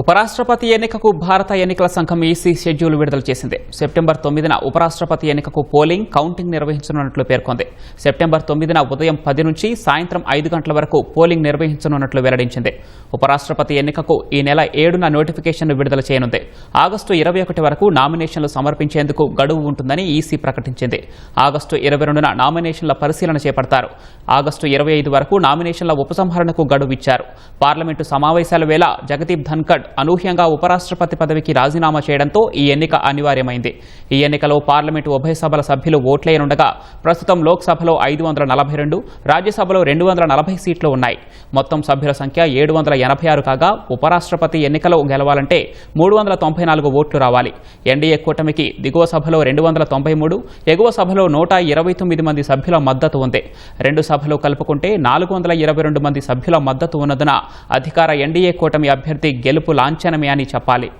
ఉపరాష్ట్రపతి ఎన్నికకు భారత ఎన్నికల సంఘం ఈసీ షెడ్యూల్ విడుదల చేసింది. సెప్టెంబర్ తొమ్మిదిన ఉపరాష్ట్రపతి ఎన్నికకు పోలింగ్ కౌంటింగ్ నిర్వహించనున్నట్లు పేర్కొంది. సెప్టెంబర్ తొమ్మిదిన ఉదయం పది నుంచి సాయంత్రం ఐదు గంటల వరకు పోలింగ్ నిర్వహించనున్నట్లు వెల్లడించింది. ఉపరాష్ట్రపతి ఎన్నికకు ఈ నెల ఏడున నోటిఫికేషన్ను విడుదల చేయనుంది. ఆగస్టు ఇరవై ఒకటి వరకు నామినేషన్లు సమర్పించేందుకు గడువు ఉంటుందని ఈసీ ప్రకటించింది. ఆగస్టు ఇరవై రెండున నామినేషన్ల పరిశీలన చేపడతారు. ఆగస్టు ఇరవై ఐదు వరకు నామినేషన్ల ఉపసంహరణకు గడువు ఇచ్చారు. పార్లమెంటు సమావేశాల వేళ జగదీప్ ధన్కడ్ అనూహ్యంగా ఉపరాష్ట్రపతి పదవికి రాజీనామా చేయడంతో ఈ ఎన్నిక అనివార్యమైంది. ఈ ఎన్నికలో పార్లమెంటు ఉభయ సభల సభ్యులు ఓట్లేయనుండగా ప్రస్తుతం లోక్సభలో ఐదు వందల నలభై రెండు రాజ్యసభలో రెండు వందల నలభై సీట్లు ఉన్నాయి. మొత్తం సభ్యుల సంఖ్య ఏడు వందల ఎనభై ఆరు కాగా ఉపరాష్ట్రపతి ఎన్నికలో గెలవాలంటే మూడు వందల తొంభై నాలుగు ఓట్లు రావాలి. ఎన్డీఏ కూటమికి దిగువ సభలో రెండు వందల తొంభై మూడు ఎగువ సభలో నూట ఇరవై తొమ్మిది మంది సభ్యుల మద్దతు ఉంది. రెండు సభలు కలుపుకుంటే నాలుగు వందల ఇరవై రెండు మంది సభ్యుల మద్దతు ఉన్నందున అధికార ఎన్డీఏ కూటమి అభ్యర్థి గెలుపు లాంఛనమే అని చెప్పాలి.